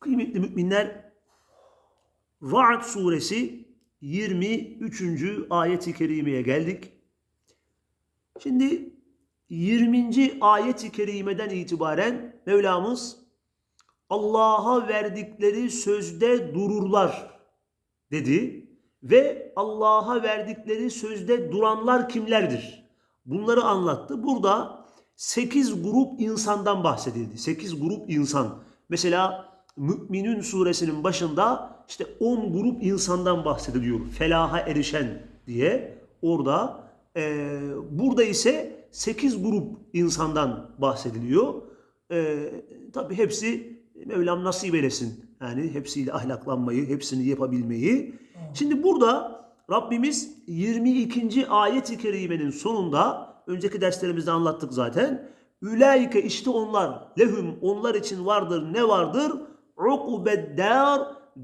Kıymetli müminler, Ra'd suresi 23. ayet-i kerimeye geldik. Şimdi 20. ayet-i kerimeden itibaren Mevlamız Allah'a verdikleri sözde dururlar dedi ve Allah'a verdikleri sözde duranlar kimlerdir? Bunları anlattı. Burada 8 grup insandan bahsedildi. 8 grup insan. Mesela Müminün suresinin başında işte 10 grup insandan bahsediliyor. Felaha erişen diye orada. E, burada ise 8 grup insandan bahsediliyor. E, tabii hepsi Mevlam nasip eylesin. Yani hepsiyle ahlaklanmayı, hepsini yapabilmeyi. Şimdi burada Rabbimiz 22. ayet-i kerimenin sonunda önceki derslerimizde anlattık zaten. Ülaike işte onlar lehum onlar için vardır ne vardır? Ukubeddar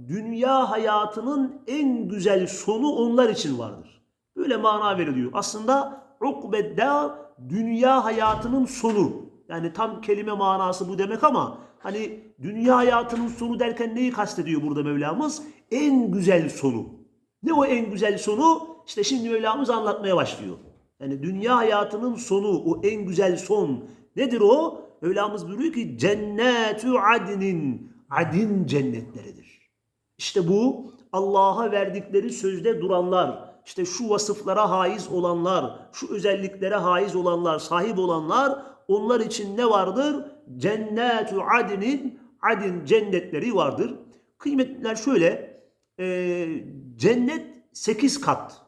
dünya hayatının en güzel sonu onlar için vardır. Böyle mana veriliyor. Aslında ukubeddar dünya hayatının sonu. Yani tam kelime manası bu demek ama hani dünya hayatının sonu derken neyi kastediyor burada Mevlamız? En güzel sonu. Ne o en güzel sonu? İşte şimdi Mevlamız anlatmaya başlıyor. Yani dünya hayatının sonu, o en güzel son nedir o? Mevlamız buyuruyor ki cennetu adnin adin cennetleridir. İşte bu Allah'a verdikleri sözde duranlar, işte şu vasıflara haiz olanlar, şu özelliklere haiz olanlar, sahip olanlar onlar için ne vardır? Cennetu adinin adin cennetleri vardır. Kıymetliler şöyle, e, cennet 8 kat.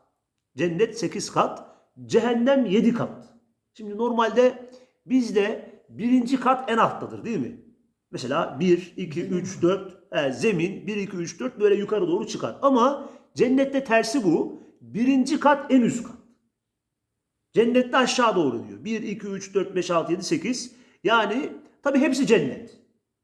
Cennet 8 kat, cehennem 7 kat. Şimdi normalde bizde birinci kat en alttadır değil mi? Mesela 1, 2, 3, 4 e, zemin 1, 2, 3, 4 böyle yukarı doğru çıkar. Ama cennette tersi bu. Birinci kat en üst kat. Cennette aşağı doğru diyor. 1, 2, 3, 4, 5, 6, 7, 8. Yani tabi hepsi cennet.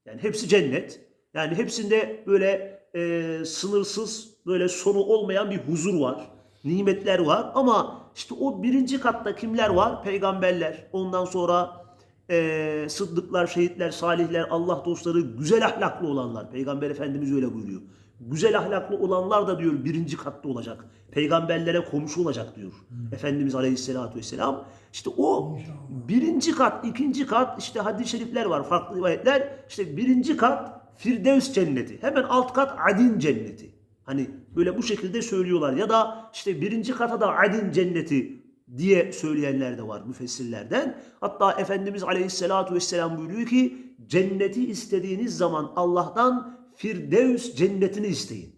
Yani hepsi cennet. Yani hepsinde böyle e, sınırsız böyle sonu olmayan bir huzur var. Nimetler var. Ama işte o birinci katta kimler var? Peygamberler. Ondan sonra e, sıddıklar, şehitler, salihler, Allah dostları, güzel ahlaklı olanlar. Peygamber Efendimiz öyle buyuruyor. Güzel ahlaklı olanlar da diyor birinci katta olacak. Peygamberlere komşu olacak diyor. Hmm. Efendimiz Aleyhisselatü Vesselam. İşte o birinci kat, ikinci kat işte hadis-i şerifler var, farklı rivayetler. İşte birinci kat Firdevs cenneti. Hemen alt kat Adin cenneti. Hani böyle bu şekilde söylüyorlar. Ya da işte birinci kata da Adin cenneti diye söyleyenler de var müfessirlerden. Hatta Efendimiz Aleyhisselatü Vesselam buyuruyor ki cenneti istediğiniz zaman Allah'tan Firdevs cennetini isteyin.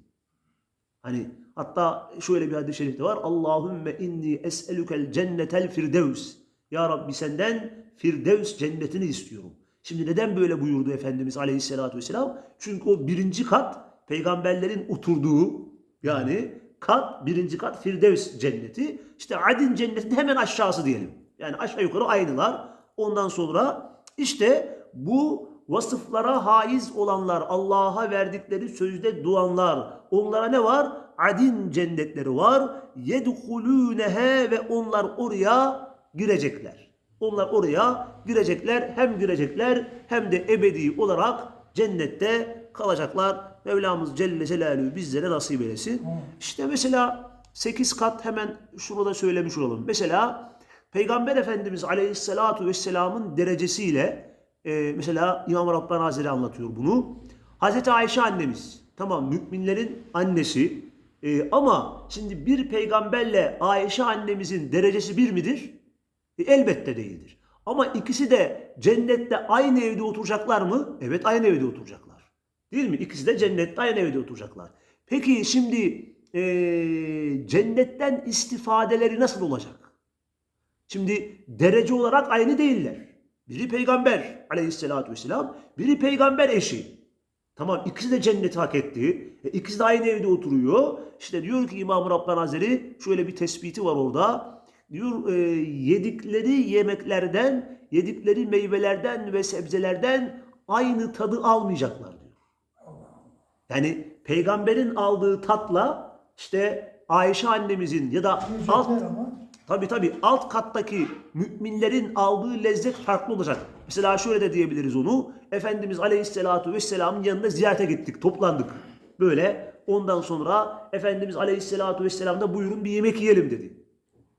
Hani hatta şöyle bir hadis-i şerif de var. Allahümme inni es'elukel cennetel firdevs. Ya Rabbi senden Firdevs cennetini istiyorum. Şimdi neden böyle buyurdu Efendimiz Aleyhisselatü Vesselam? Çünkü o birinci kat peygamberlerin oturduğu yani kat, birinci kat Firdevs cenneti. İşte Adin cennetinin hemen aşağısı diyelim. Yani aşağı yukarı aynılar. Ondan sonra işte bu vasıflara haiz olanlar, Allah'a verdikleri sözde duanlar. Onlara ne var? Adin cennetleri var. Yedhulûnehe ve onlar oraya girecekler. Onlar oraya girecekler. Hem girecekler hem de ebedi olarak cennette kalacaklar. Mevlamız Celle Celaluhu bizlere nasip eylesin. İşte mesela 8 kat hemen şurada söylemiş olalım. Mesela Peygamber Efendimiz Aleyhisselatu Vesselam'ın derecesiyle e, mesela İmam Rabbani Hazretleri anlatıyor bunu. Hazreti Ayşe annemiz tamam müminlerin annesi e, ama şimdi bir peygamberle Ayşe annemizin derecesi bir midir? E, elbette değildir. Ama ikisi de cennette aynı evde oturacaklar mı? Evet aynı evde oturacaklar. Değil mi? İkisi de cennette aynı evde oturacaklar. Peki şimdi e, cennetten istifadeleri nasıl olacak? Şimdi derece olarak aynı değiller. Biri peygamber aleyhissalatü vesselam, biri peygamber eşi. Tamam ikisi de cenneti hak etti. E, ikisi de aynı evde oturuyor. İşte diyor ki İmam-ı Rabbani Hazretleri şöyle bir tespiti var orada. Diyor e, yedikleri yemeklerden, yedikleri meyvelerden ve sebzelerden aynı tadı almayacaklar. Yani peygamberin aldığı tatla işte Ayşe annemizin ya da alt ama Tabi tabi alt kattaki müminlerin aldığı lezzet farklı olacak. Mesela şöyle de diyebiliriz onu. Efendimiz Aleyhisselatü Vesselam'ın yanına ziyarete gittik, toplandık. Böyle ondan sonra Efendimiz Aleyhisselatü Vesselam da buyurun bir yemek yiyelim dedi.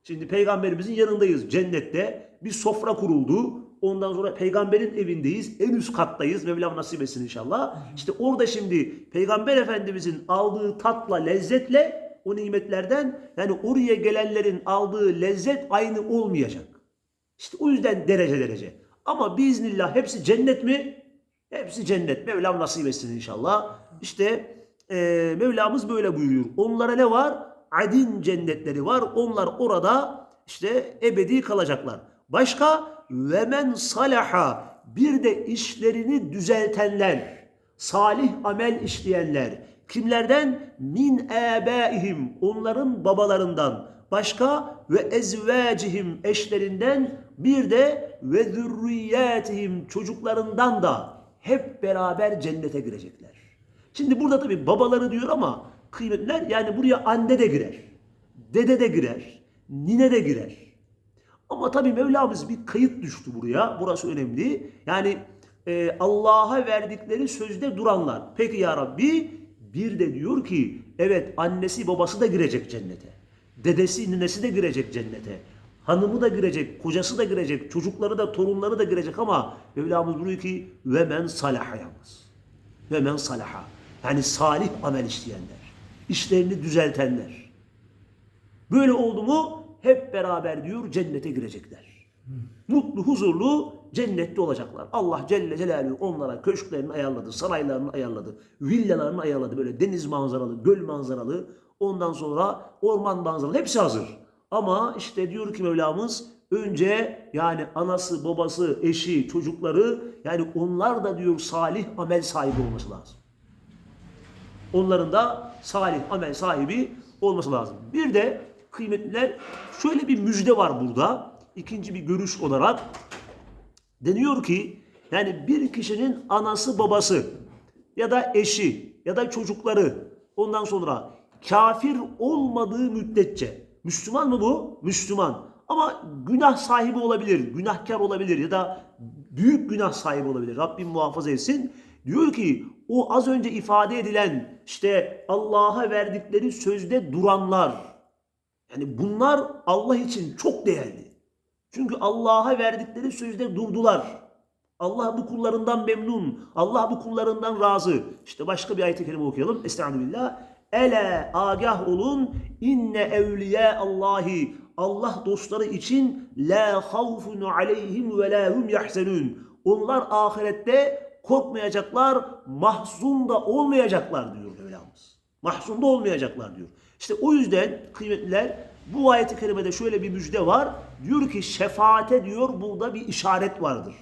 Şimdi peygamberimizin yanındayız cennette. Bir sofra kuruldu. Ondan sonra peygamberin evindeyiz. En üst kattayız. Mevlam nasip etsin inşallah. İşte orada şimdi peygamber efendimizin aldığı tatla, lezzetle o nimetlerden yani oraya gelenlerin aldığı lezzet aynı olmayacak. İşte o yüzden derece derece. Ama biiznillah hepsi cennet mi? Hepsi cennet. Mevlam nasip etsin inşallah. İşte e, Mevlamız böyle buyuruyor. Onlara ne var? Adin cennetleri var. Onlar orada işte ebedi kalacaklar. Başka ve men salaha bir de işlerini düzeltenler, salih amel işleyenler. Kimlerden? Min ebaihim onların babalarından. Başka ve ezvacihim eşlerinden bir de ve zürriyatihim çocuklarından da hep beraber cennete girecekler. Şimdi burada tabi babaları diyor ama kıymetler yani buraya anne de girer. Dede de girer. Nine de girer. Ama tabii Mevlamız bir kayıt düştü buraya. Burası önemli. Yani e, Allah'a verdikleri sözde duranlar. Peki ya Rabbi bir de diyor ki evet annesi babası da girecek cennete. Dedesi ninesi de girecek cennete. Hanımı da girecek, kocası da girecek, çocukları da torunları da girecek ama Mevlamız buyuruyor ki ve men salaha yalnız. Ve men salaha. Yani salih amel işleyenler. işlerini düzeltenler. Böyle oldu mu hep beraber diyor cennete girecekler. Mutlu, huzurlu cennette olacaklar. Allah Celle Celaluhu onlara köşklerini ayarladı, saraylarını ayarladı, villalarını ayarladı. Böyle deniz manzaralı, göl manzaralı, ondan sonra orman manzaralı hepsi hazır. Ama işte diyor ki Mevlamız önce yani anası, babası, eşi, çocukları yani onlar da diyor salih amel sahibi olması lazım. Onların da salih amel sahibi olması lazım. Bir de kıymetliler şöyle bir müjde var burada. İkinci bir görüş olarak deniyor ki yani bir kişinin anası babası ya da eşi ya da çocukları ondan sonra kafir olmadığı müddetçe Müslüman mı bu? Müslüman. Ama günah sahibi olabilir, günahkar olabilir ya da büyük günah sahibi olabilir. Rabbim muhafaza etsin. Diyor ki o az önce ifade edilen işte Allah'a verdikleri sözde duranlar yani bunlar Allah için çok değerli. Çünkü Allah'a verdikleri sözde durdular. Allah bu kullarından memnun. Allah bu kullarından razı. İşte başka bir ayet-i kerime okuyalım. Estağfirullah. Ele agah olun inne evliya Allahi Allah dostları için la havfun aleyhim ve la hum yahzenun. Onlar ahirette korkmayacaklar, mahzun da olmayacaklar diyor Mevlamız. Mahzun da olmayacaklar diyor. İşte o yüzden kıymetliler bu ayet-i kerimede şöyle bir müjde var. Diyor ki şefaate diyor burada bir işaret vardır.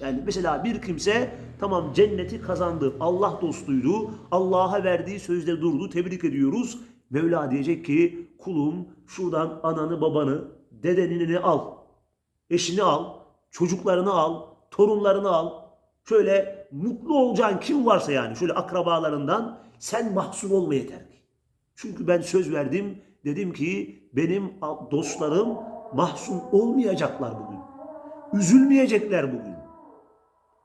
Yani mesela bir kimse tamam cenneti kazandı, Allah dostuydu, Allah'a verdiği sözde durdu, tebrik ediyoruz. Mevla diyecek ki kulum şuradan ananı babanı, dedenini al, eşini al, çocuklarını al, torunlarını al. Şöyle mutlu olacağın kim varsa yani şöyle akrabalarından sen mahzun olma yeter. Çünkü ben söz verdim. Dedim ki benim dostlarım mahzun olmayacaklar bugün. Üzülmeyecekler bugün.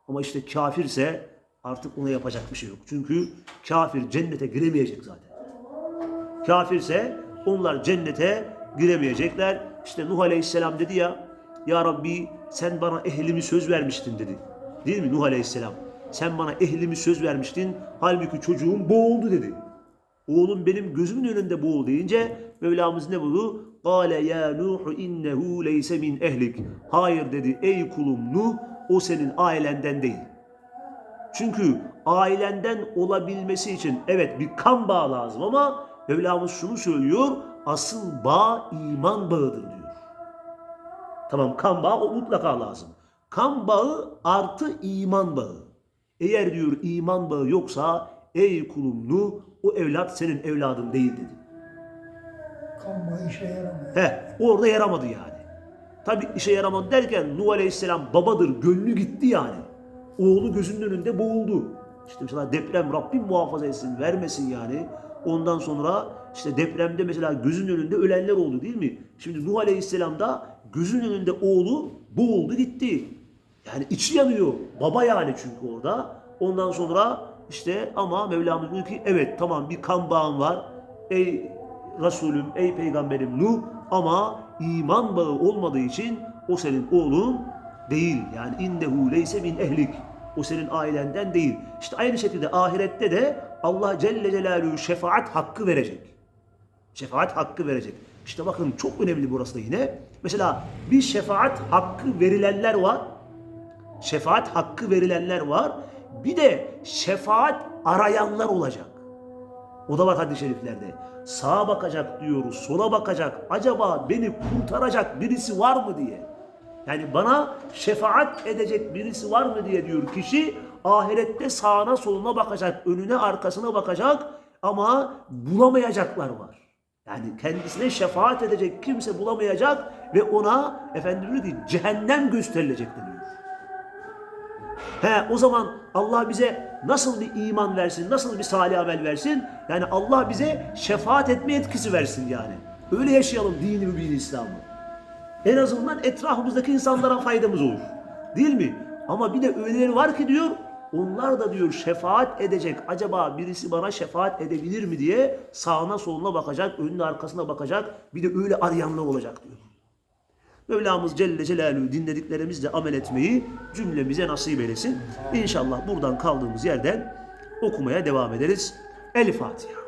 Ama işte kafirse artık ona yapacak bir şey yok. Çünkü kafir cennete giremeyecek zaten. Kafirse onlar cennete giremeyecekler. İşte Nuh Aleyhisselam dedi ya Ya Rabbi sen bana ehlimi söz vermiştin dedi. Değil mi Nuh Aleyhisselam? Sen bana ehlimi söz vermiştin. Halbuki çocuğum boğuldu dedi. Oğlum benim gözümün önünde boğul deyince Mevlamız ne buldu? Kale ya Nuh innehu leyse min ehlik. Hayır dedi ey kulum Nuh o senin ailenden değil. Çünkü ailenden olabilmesi için evet bir kan bağı lazım ama Mevlamız şunu söylüyor. Asıl bağ iman bağıdır diyor. Tamam kan bağı o mutlaka lazım. Kan bağı artı iman bağı. Eğer diyor iman bağı yoksa ey kulum Nuh o evlat senin evladın değil dedi. Kanma işe yaramıyor. He, orada yaramadı yani. Tabi işe yaramadı derken Nuh Aleyhisselam babadır, gönlü gitti yani. Oğlu gözünün önünde boğuldu. İşte mesela deprem Rabbim muhafaza etsin, vermesin yani. Ondan sonra işte depremde mesela gözün önünde ölenler oldu değil mi? Şimdi Nuh Aleyhisselam da gözün önünde oğlu boğuldu gitti. Yani içi yanıyor. Baba yani çünkü orada. Ondan sonra işte ama Mevlamız diyor ki evet tamam bir kan bağın var. Ey Resulüm, ey peygamberim Nuh ama iman bağı olmadığı için o senin oğlun değil. Yani innehu leyse min ehlik. O senin ailenden değil. İşte aynı şekilde ahirette de Allah Celle Celaluhu şefaat hakkı verecek. Şefaat hakkı verecek. İşte bakın çok önemli burası da yine. Mesela bir şefaat hakkı verilenler var. Şefaat hakkı verilenler var. Bir de şefaat arayanlar olacak. O da var hadis-i şeriflerde. Sağa bakacak diyor, sola bakacak. Acaba beni kurtaracak birisi var mı diye. Yani bana şefaat edecek birisi var mı diye diyor kişi. Ahirette sağına soluna bakacak, önüne arkasına bakacak ama bulamayacaklar var. Yani kendisine şefaat edecek kimse bulamayacak ve ona efendim diyor ki cehennem gösterilecek deniyor. He o zaman Allah bize nasıl bir iman versin, nasıl bir salih amel versin? Yani Allah bize şefaat etme etkisi versin yani. Öyle yaşayalım dini mübin İslam'ı. En azından etrafımızdaki insanlara faydamız olur. Değil mi? Ama bir de öyleleri var ki diyor, onlar da diyor şefaat edecek. Acaba birisi bana şefaat edebilir mi diye sağına soluna bakacak, önüne arkasına bakacak. Bir de öyle arayanlar olacak diyor. Mevlamız Celle Celaluhu dinlediklerimizle amel etmeyi cümlemize nasip eylesin. İnşallah buradan kaldığımız yerden okumaya devam ederiz. El Fatiha.